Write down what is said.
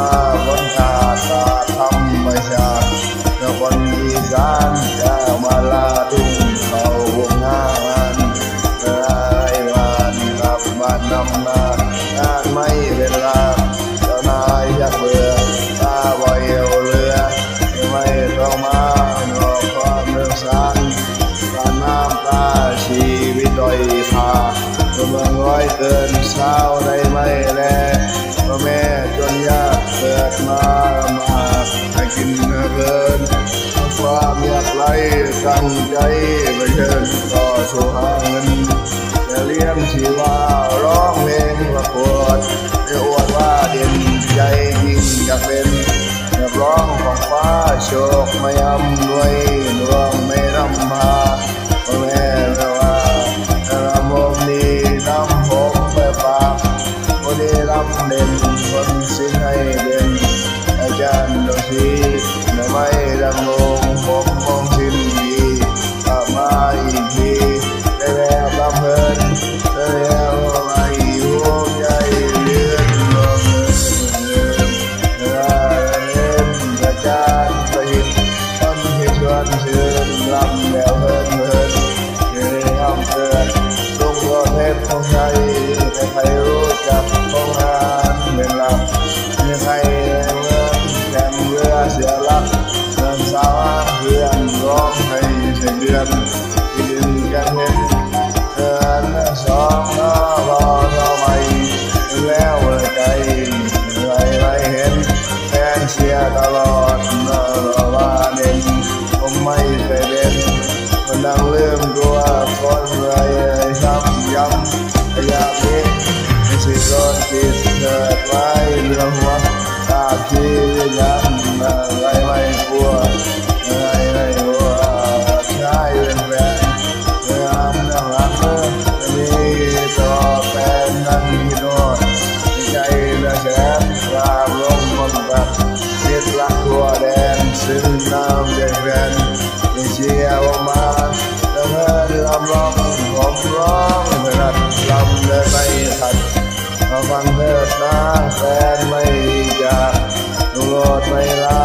มาฝนขาตาทำประชาแล้วคนอีสานจะมาลาทุ่งเขาวงงานเมื่อไรวันกลับมานำนางานไม่เป็นลาเจ้านายอยากเบื่อตาบ่อยเอวเรือไม่ต้องมาหนอกความเรื่องสารกาน้ำตาชีวิตด้อยพาเมืองร้อยเกินเช้าได้ไม่แล พ่อแม่จนยากเกิดมามาให้กินเกินความอยากไรตั้งใจไปเชิญต่อสู่หาเงินจะเลี้ยงชีวาร้องเพลงประกวดจะอวดว่าเด่นใจยิ่งจะเป็นนักร้องของฟ้าโชคไม่อำนวยดวงไม่นำพาพ่อแม่ คนนี้ลำเด่นคนสิ้นให้เด่นอาจารย์ดนตรีไม่ดำรงผมมองทิน เชียร์ตลอดเมื่อว่าเด่นผมไม่เคยเป็นมันดังเริ่มตัวคนเลยช้ำย้ำยากมีไม่ใช่คนคิดเกิดไว้เรื่องหัวตาที่ ซึ่งน้ำใจแฟนไม่เชียว่ามาแล้วเธอลำร้องผมร้องถนัดลำเลยไม่ขัดมาฟังเถิดนะแฟนไม่จากดูโลดไม่ลา